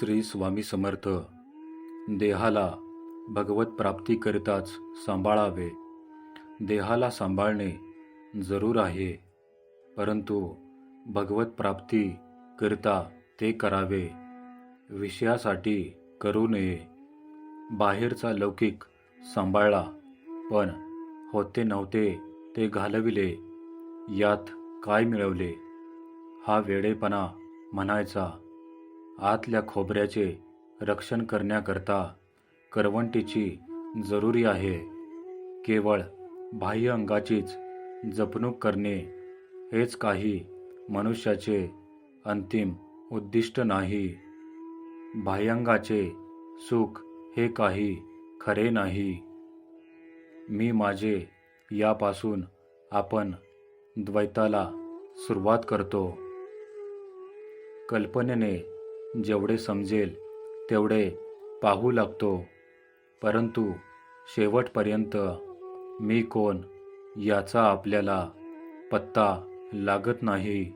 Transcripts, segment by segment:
श्री स्वामी समर्थ. देहाला भगवत प्राप्तीकरिताच सांभाळावे. देहाला सांभाळणे जरूर आहे परंतु भगवत प्राप्ती करिता ते करावे. विषयासाठी करू नये. बाहेरचा लौकिक सांभाळला पण होते नव्हते ते घालविले. यात काय मिळवले? हा वेडेपणा म्हणायचा. आतल्या खोबऱ्याचे रक्षण करण्याकरता करवंटीची जरुरी आहे. केवळ बाह्य अंगाचीच जपणूक करणे हेच काही मनुष्याचे अंतिम उद्दिष्ट नाही. बाह्यंगाचे सुख हे काही खरे नाही. मी माझे यापासून आपण द्वैताला सुरुवात करतो. कल्पनेने जेवढे समजेल तेवढे पाहू लागतो. परंतु शेवटपर्यंत मी कोण याचा आपल्याला पत्ता लागत नाही.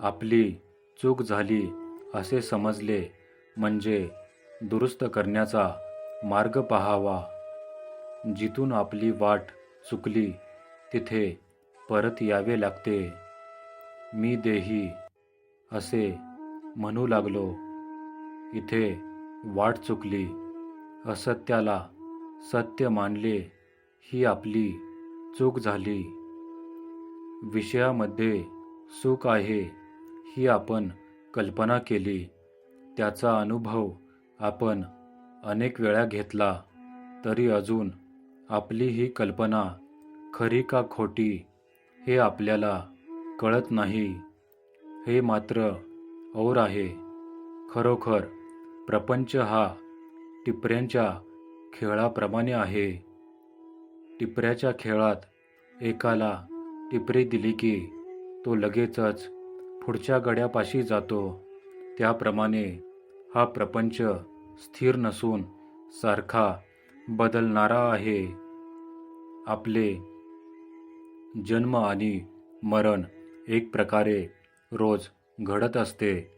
आपली चूक झाली असे समजले म्हणजे दुरुस्त करण्याचा मार्ग पाहावा. जिथून आपली वाट चुकली तिथे परत यावे लागते. मी देही असे म्हणू लागलो इथे वाट चुकली असत्याला सत्य मानले ही आपली चूक झाली. विषयामध्ये सुख आहे ही आपण कल्पना केली. त्याचा अनुभव आपण अनेक वेळा घेतला तरी अजून आपली ही कल्पना खरी का खोटी हे आपल्याला कळत नाही. हे मात्र और आहे. खरोखर प्रपंच हा टिपऱ्यांच्या खेळाप्रमाणे आहे. टिपऱ्याच्या खेळात एकाला टिपरी दिली की तो लगेचच पुढच्या गड्यापाशी जातो. त्याप्रमाणे हा प्रपंच स्थिर नसून सारखा बदलणारा आहे. आपले जन्म आणि मरण एक प्रकारे रोज घडत असते.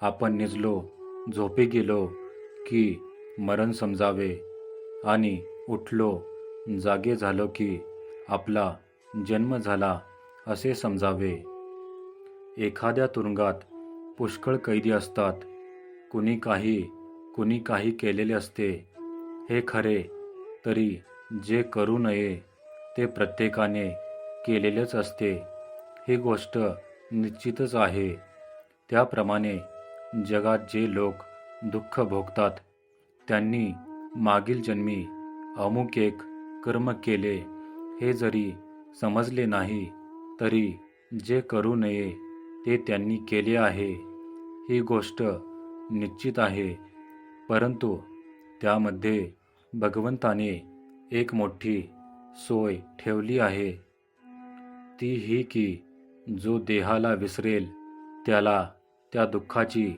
आपण निजलो झोपे गेलो की मरण समजावे आणि उठलो जागे झालो की आपला जन्म झाला असे समजावे. एखाद्या तुरुंगात पुष्कळ कैदी असतात. कुणी काही कुणी काही केलेले असते. हे खरे तरी जे करू नये ते प्रत्येकाने केलेलेच असते. ही गोष्ट निश्चितच आहे. त्याप्रमाणे जगात जे लोक दुःख भोगतात त्यांनी मागील जन्मी अमुक एक कर्म केले हे जरी समजले नाही तरी जे करू नये ते त्यांनी केले आहे. ही गोष्ट निश्चित आहे परंतु त्यामध्ये भगवंताने एक मोठी सोय ठेवली आहे. ती ही की जो देहाला विसरेल त्याला त्या दुःखाची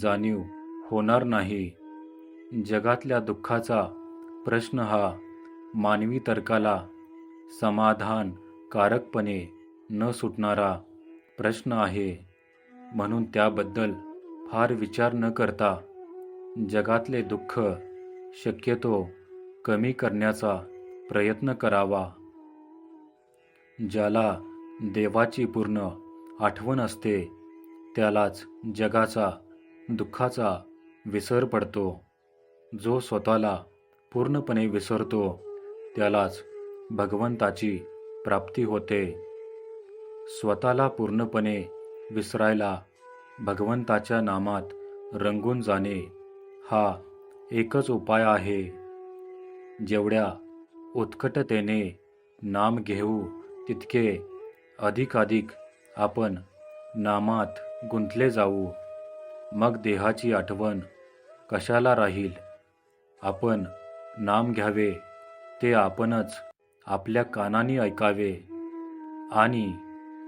जाणीव होणार नाही. जगातल्या दुःखाचा प्रश्न हा मानवी तर्काला समाधानकारकपणे न सुटणारा प्रश्न आहे. म्हणून त्याबद्दल फार विचार न करता जगातले दुःख शक्यतो कमी करण्याचा प्रयत्न करावा ज्याला देवाची पूर्ण आठवण असते. त्यालाच जगाचा दुःखाचा विसर पडतो. जो स्वतःला पूर्णपणे विसरतो त्यालाच भगवंताची प्राप्ती होते. स्वतःला पूर्णपणे विसरायला भगवंताच्या नामात रंगून जाणे हा एकच उपाय आहे. जेवढ्या उत्कटतेने नाम घेऊ तितके अधिकाधिक आपण नामात गुंतले जाऊ. मग देहाची आठवण कशाला राहील? आपण नाम घ्यावे ते आपणच आपल्या कानाने ऐकावे आणि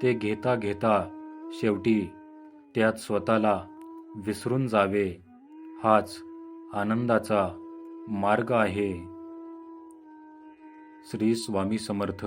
ते घेता घेता शेवटी त्यात स्वतःला विसरून जावे. हाच आनंदाचा मार्ग आहे. श्री स्वामी समर्थ.